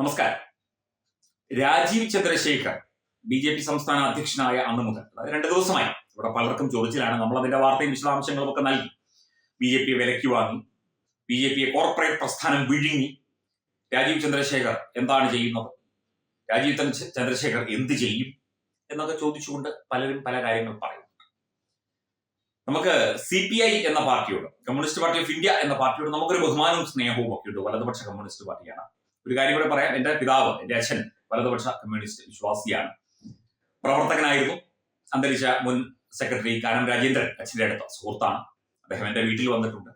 നമസ്കാരം. Rajeev Chandrasekhar B J P സംസ്ഥാന അധ്യക്ഷനായ അന്ന് മുതൽ അതായത് രണ്ട് ദിവസമായി ഇവിടെ പലർക്കും ചോദിച്ചിലാണ് നമ്മൾ അതിന്റെ വാർത്തയും വിശദാംശങ്ങളും ഒക്കെ നൽകി. ബി ജെ പിയെ വിലയ്ക്ക് വാങ്ങി ബി ജെ പിയെ കോർപ്പറേറ്റ് പ്രസ്ഥാനം വിഴുങ്ങി. രാജീവ് ചന്ദ്രശേഖർ എന്താണ് ചെയ്യുന്നത്? രാജീവ് ചന്ദ്രശേഖർ എന്ത് ചെയ്യും? എന്നൊക്കെ ചോദിച്ചുകൊണ്ട് പലരും പല കാര്യങ്ങൾ പറയും നമുക്ക് സി പി ഐ എന്ന പാർട്ടിയോട് കമ്മ്യൂണിസ്റ്റ് പാർട്ടി ഓഫ് ഇന്ത്യ എന്ന പാർട്ടിയോട് നമുക്കൊരു ബഹുമാനവും സ്നേഹവും ഒക്കെ ഉണ്ട്. വലതുപക്ഷ കമ്മ്യൂണിസ്റ്റ് പാർട്ടിയാണ്. ഒരു കാര്യം കൂടെ പറയാം. എന്റെ പിതാവ് എന്റെ അച്ഛൻ വലതുപക്ഷ കമ്മ്യൂണിസ്റ്റ് വിശ്വാസിയാണ്. പ്രവർത്തകനായിരുന്നു. അന്തരിച്ച മുൻ സെക്രട്ടറി കാനം രാജേന്ദ്രൻ അച്ഛന്റെ അടുത്ത സുഹൃത്താണ്. അദ്ദേഹം എന്റെ വീട്ടിൽ വന്നിട്ടുണ്ട്.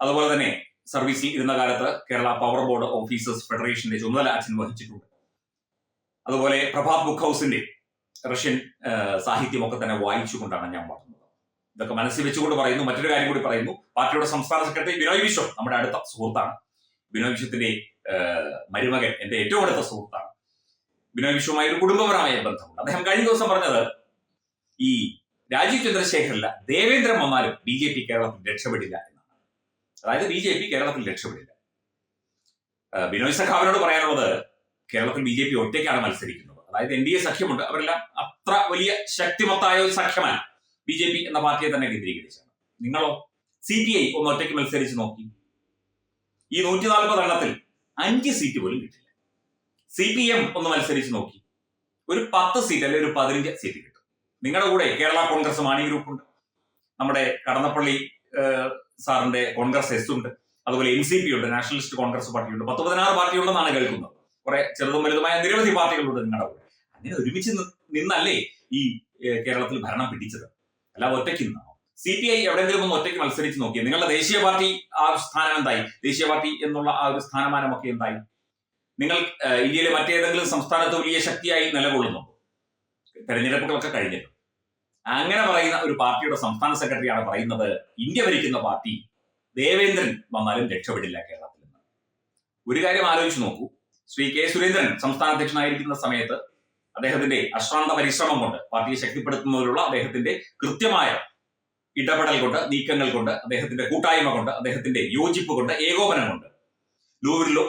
അതുപോലെ തന്നെ സർവീസിൽ ഇരുന്ന കാലത്ത് കേരള പവർ ബോർഡ് ഓഫീസേഴ്സ് ഫെഡറേഷന്റെ ചുമതല അച്ഛൻ വഹിച്ചിട്ടുണ്ട്. അതുപോലെ പ്രഭാത് ബുക്ക് ഹൗസിന്റെ റഷ്യൻ സാഹിത്യമൊക്കെ തന്നെ വായിച്ചുകൊണ്ടാണ് ഞാൻ വളർന്നത്. ഇതൊക്കെ മനസ്സിൽ വെച്ചുകൊണ്ട് പറയുന്നു. മറ്റൊരു കാര്യം കൂടി പറയുന്നു. പാർട്ടിയുടെ സംസ്ഥാന സെക്രട്ടറി ബിനോയ് വിശ്വം നമ്മുടെ അടുത്ത സുഹൃത്താണ്. ബിനോയ് വിശ്വത്തിന്റെ മരുമകൻ എന്റെ ഏറ്റവും അടുത്ത സുഹൃത്താണ്. ബിനോയ് വിശ്വമായി ഒരു കുടുംബപരമായ ബന്ധമുണ്ട്. അദ്ദേഹം കഴിഞ്ഞ ദിവസം പറഞ്ഞത് ഈ രാജീവ് ചന്ദ്രശേഖരല്ല ദേവേന്ദ്രൻ വന്നാലും ബി ജെ പി കേരളത്തിൽ രക്ഷപ്പെടില്ല എന്നാണ്. അതായത് ബി ജെ പി കേരളത്തിൽ രക്ഷപ്പെടില്ല. ബിനോയ് സഖാവിനോട് പറയാനുള്ളത് കേരളത്തിൽ ബി ജെ പി ഒറ്റയ്ക്കാണ് മത്സരിക്കുന്നത്. അതായത് എൻ ഡി എ സഖ്യമുണ്ട്. അവരെല്ലാം അത്ര വലിയ ശക്തിമത്തായ ഒരു സഖ്യമല്ല ബി ജെ പി എന്ന പാർട്ടിയെ തന്നെ കേന്ദ്രീകരിച്ചാണ് നിങ്ങളോ സി പി ഐ ഒന്ന് ഒറ്റയ്ക്ക് മത്സരിച്ച് നോക്കി. ഈ നൂറ്റി നാൽപ്പത് എണ്ണത്തിൽ അഞ്ച് സീറ്റ് പോലും കിട്ടില്ല. സി പി എം ഒന്ന് മത്സരിച്ച് നോക്കി. ഒരു പത്ത് സീറ്റ് അല്ലെങ്കിൽ ഒരു പതിനഞ്ച് സീറ്റ് കിട്ടും. നിങ്ങളുടെ കൂടെ കേരള കോൺഗ്രസ് മാണി ഗ്രൂപ്പ് ഉണ്ട്. നമ്മുടെ കടന്നപ്പള്ളി സാറിന്റെ കോൺഗ്രസ് എസ് ഉണ്ട്. അതുപോലെ എൻ സി പി ഉണ്ട് നാഷണലിസ്റ്റ് കോൺഗ്രസ് പാർട്ടി ഉണ്ട് പത്ത് പതിനാറ് പാർട്ടി ഉണ്ടെന്നാണ് കേൾക്കുന്നത്. കുറെ ചെറുതും വലുതുമായ നിരവധി പാർട്ടികളുണ്ട് നിങ്ങളുടെ കൂടെ. അങ്ങനെ ഒരുമിച്ച് നിന്നല്ലേ ഈ കേരളത്തിൽ ഭരണം പിടിച്ചത്. അല്ല ഒറ്റയ്ക്ക് നിന്നാണോ സി പി ഐ എവിടെയെങ്കിലും ഒന്ന് ഒറ്റയ്ക്ക് മത്സരിച്ച് നോക്കിയത് നിങ്ങളുടെ ദേശീയ പാർട്ടി ആ സ്ഥാനം എന്തായി? ദേശീയ പാർട്ടി എന്നുള്ള ആ ഒരു സ്ഥാനമാനമൊക്കെ എന്തായി? നിങ്ങൾ ഇന്ത്യയിലെ മറ്റേതെങ്കിലും സംസ്ഥാനത്ത് വലിയ ശക്തിയായി നിലകൊള്ളുന്നു. തെരഞ്ഞെടുപ്പുകളൊക്കെ കഴിഞ്ഞിട്ട് അങ്ങനെ പറയുന്ന ഒരു പാർട്ടിയുടെ സംസ്ഥാന സെക്രട്ടറിയാണ് പറയുന്നത് ഇന്ത്യ ഭരിക്കുന്ന പാർട്ടി ദേവേന്ദ്രൻ വന്നാലും രക്ഷപ്പെടില്ല കേരളത്തിൽ നിന്ന്. ഒരു കാര്യം ആലോചിച്ച് നോക്കൂ. ശ്രീ കെ സുരേന്ദ്രൻ സംസ്ഥാന അധ്യക്ഷനായിരിക്കുന്ന സമയത്ത് അദ്ദേഹത്തിന്റെ അശ്രാന്ത പരിശ്രമം കൊണ്ട് പാർട്ടിയെ ശക്തിപ്പെടുത്തുന്നതിലുള്ള അദ്ദേഹത്തിന്റെ കൃത്യമായ ഇടപെടൽ കൊണ്ട് നീക്കങ്ങൾ കൊണ്ട് അദ്ദേഹത്തിന്റെ കൂട്ടായ്മ കൊണ്ട് അദ്ദേഹത്തിന്റെ യോജിപ്പ് കൊണ്ട് ഏകോപനം കൊണ്ട്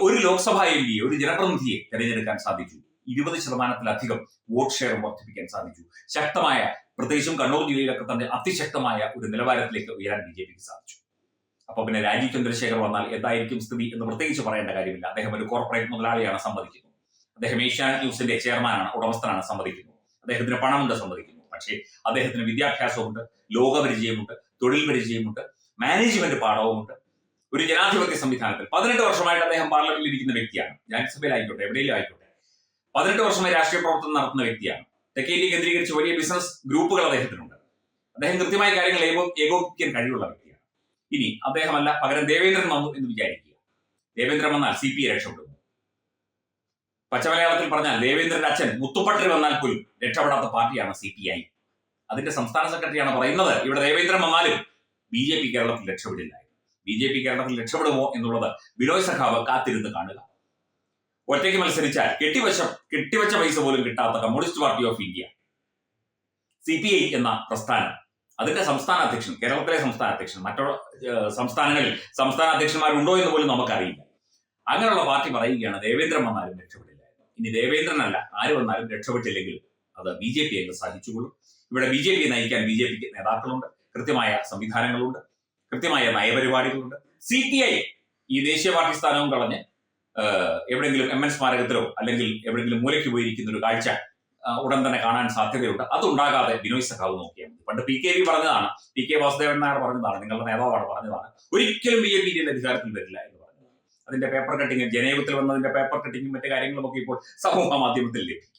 ഒരു ലോക്സഭാ എം പിയെ ഒരു ജനപ്രതിനിധിയെ തെരഞ്ഞെടുക്കാൻ സാധിച്ചു. ഇരുപത് ശതമാനത്തിലധികം വോട്ട് ഷെയർ വർദ്ധിപ്പിക്കാൻ സാധിച്ചു. ശക്തമായ പ്രത്യേകിച്ചും കണ്ണൂർ ജില്ലയിലൊക്കെ തന്നെ അതിശക്തമായ ഒരു നിലവാരത്തിലേക്ക് ഉയരാൻ ബി ജെ പിക്ക് സാധിച്ചു. അപ്പൊ പിന്നെ രാജീവ് ചന്ദ്രശേഖർ വന്നാൽ എന്തായിരിക്കും സ്ഥിതി എന്ന് പ്രത്യേകിച്ച് പറയേണ്ട കാര്യമില്ല. അദ്ദേഹം ഒരു കോർപ്പറേറ്റ് മുതലാളിയാണ് സമ്മതിക്കുന്നു അദ്ദേഹം ഏഷ്യാനെറ്റ് ന്യൂസിന്റെ ചെയർമാനാണ് ഉടമസ്ഥനാണ് സമ്മതിക്കുന്നു അദ്ദേഹത്തിന് പണമുണ്ട് സമ്മതിക്കുന്നു പക്ഷേ അദ്ദേഹത്തിന് വിദ്യാഭ്യാസമുണ്ട് ലോകപരിചയമുണ്ട് തൊഴിൽ പരിചയമുണ്ട് മാനേജ്മെന്റ് പാഠവുമുണ്ട്. ഒരു ജനാധിപത്യ സംവിധാനത്തിൽ പതിനെട്ട് വർഷമായിട്ട് അദ്ദേഹം പാർലമെന്റിൽ ഇരിക്കുന്ന വ്യക്തിയാണ്. രാജ്യസഭയിലായിക്കോട്ടെ എവിടെയും ആയിക്കോട്ടെ. പതിനെട്ട് വർഷമായി രാഷ്ട്രീയ പ്രവർത്തനം നടത്തുന്ന വ്യക്തിയാണ്. തെക്കേ ഇന്ത്യ കേന്ദ്രീകരിച്ച് വലിയ ബിസിനസ് ഗ്രൂപ്പുകൾ അദ്ദേഹത്തിനുണ്ട്. അദ്ദേഹം കൃത്യമായ കാര്യങ്ങൾ ഏകോ ഏകോപിപ്പിക്കാൻ കഴിവുള്ള വ്യക്തിയാണ്. ഇനി അദ്ദേഹമല്ല പകരം ദേവേന്ദ്രൻ വന്നു എന്ന് വിചാരിക്കുക. ദേവേന്ദ്രൻ വന്നാൽ സി പി ഐ രക്ഷപ്പെടുന്നു പച്ചമലയാളത്തിൽ പറഞ്ഞാൽ ദേവേന്ദ്രന്റെ അച്ഛൻ മുത്തുപട്ടിൽ വന്നാൽ പോലും രക്ഷപ്പെടാത്ത പാർട്ടിയാണ് സി പി ഐ അതിന്റെ സംസ്ഥാന സെക്രട്ടറിയാണ് പറയുന്നത് ഇവിടെ ദേവേന്ദ്രൻ വന്നാലും ബി ജെ പി കേരളത്തിൽ രക്ഷപ്പെടില്ല. ബി ജെ പി കേരളത്തിൽ രക്ഷപ്പെടുമോ എന്നുള്ളത് ബിനോയ് സഖാവ് കാത്തിരുന്ന് കാണുക. ഒറ്റയ്ക്ക് മത്സരിച്ചാൽ കെട്ടിവശ കെട്ടിവച്ച പൈസ പോലും കിട്ടാത്ത communist party of India. C P I എന്ന പ്രസ്ഥാനം. അതിന്റെ സംസ്ഥാന അധ്യക്ഷൻ കേരളത്തിലെ സംസ്ഥാന അധ്യക്ഷൻ മറ്റുള്ള സംസ്ഥാനങ്ങളിൽ സംസ്ഥാന അധ്യക്ഷന്മാരുണ്ടോ എന്ന് പോലും നമുക്കറിയില്ല. അങ്ങനെയുള്ള പാർട്ടി പറയുകയാണ് ദേവേന്ദ്രൻ വന്നാലും രക്ഷപ്പെടില്ല എന്ന്. ഇനി ദേവേന്ദ്രനല്ല. ആര് വന്നാലും രക്ഷപ്പെട്ടില്ലെങ്കിൽ അത് ബി ജെ പി എന്ന് സാധിച്ചുകൊള്ളും ഇവിടെ ബി ജെ പി നയിക്കാൻ ബി ജെ പിക്ക് നേതാക്കളുണ്ട്. കൃത്യമായ സംവിധാനങ്ങളുണ്ട്. കൃത്യമായ നയപരിപാടികളുണ്ട്. സി പി ഐ ഈ ദേശീയ പാർട്ടി സ്ഥാനവും കളഞ്ഞ് എവിടെങ്കിലും എം എൻ സ്മാരകത്തിലോ അല്ലെങ്കിൽ എവിടെങ്കിലും മൂലയ്ക്ക് പോയിരിക്കുന്ന ഒരു കാഴ്ച ഉടൻ തന്നെ കാണാൻ സാധ്യതയുണ്ട്. അതുണ്ടാകാതെ ബിനോയ് സഖാവ് നോക്കിയാൽ മതി. പണ്ട് പി കെ വി പറഞ്ഞതാണ്. പി കെ വാസുദേവൻ നായർ പറഞ്ഞതാണ്. നിങ്ങളുടെ നേതാവാണ് പറഞ്ഞതാണ്. ഒരിക്കലും ബി ജെ പി അധികാരത്തിൽ വരില്ല അതിന്റെ പേപ്പർ കട്ടിങ് ജനയുഗത്തിൽ വന്നതിന്റെ പേപ്പർ കട്ടിങ്ങും മറ്റു കാര്യങ്ങളും ഒക്കെ ഇപ്പോൾ സമൂഹ മാധ്യമത്തിൽ ലഭിക്കും.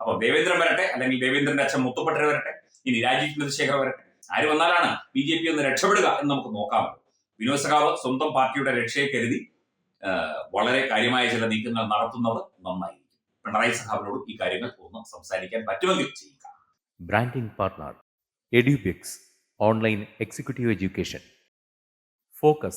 അപ്പൊ ദേവേന്ദ്രൻ വരട്ടെ അല്ലെങ്കിൽ ദേവേന്ദ്രന്റെ അച്ഛൻ മുത്തുപട്ടർ വരട്ടെ ഇനി രാജീവ് ചന്ദ്രശേഖർ വരട്ടെ. ആര് വന്നാലാണ് ബി ജെ പി ഒന്ന് രക്ഷപ്പെടുക എന്ന് നമുക്ക് നോക്കാം. വിനോദ് സഖാവ് സ്വന്തം പാർട്ടിയുടെ രക്ഷയെ കരുതി വളരെ കാര്യമായ ചില നീക്കങ്ങൾ നടത്തുന്നത് നന്നായിരിക്കും. പിണറായി സഖാവിനോടും ഈ കാര്യങ്ങൾ ഒന്ന് സംസാരിക്കാൻ പറ്റുമെങ്കിൽ ചെയ്യുക. Branding partner Edubix online executive education Focus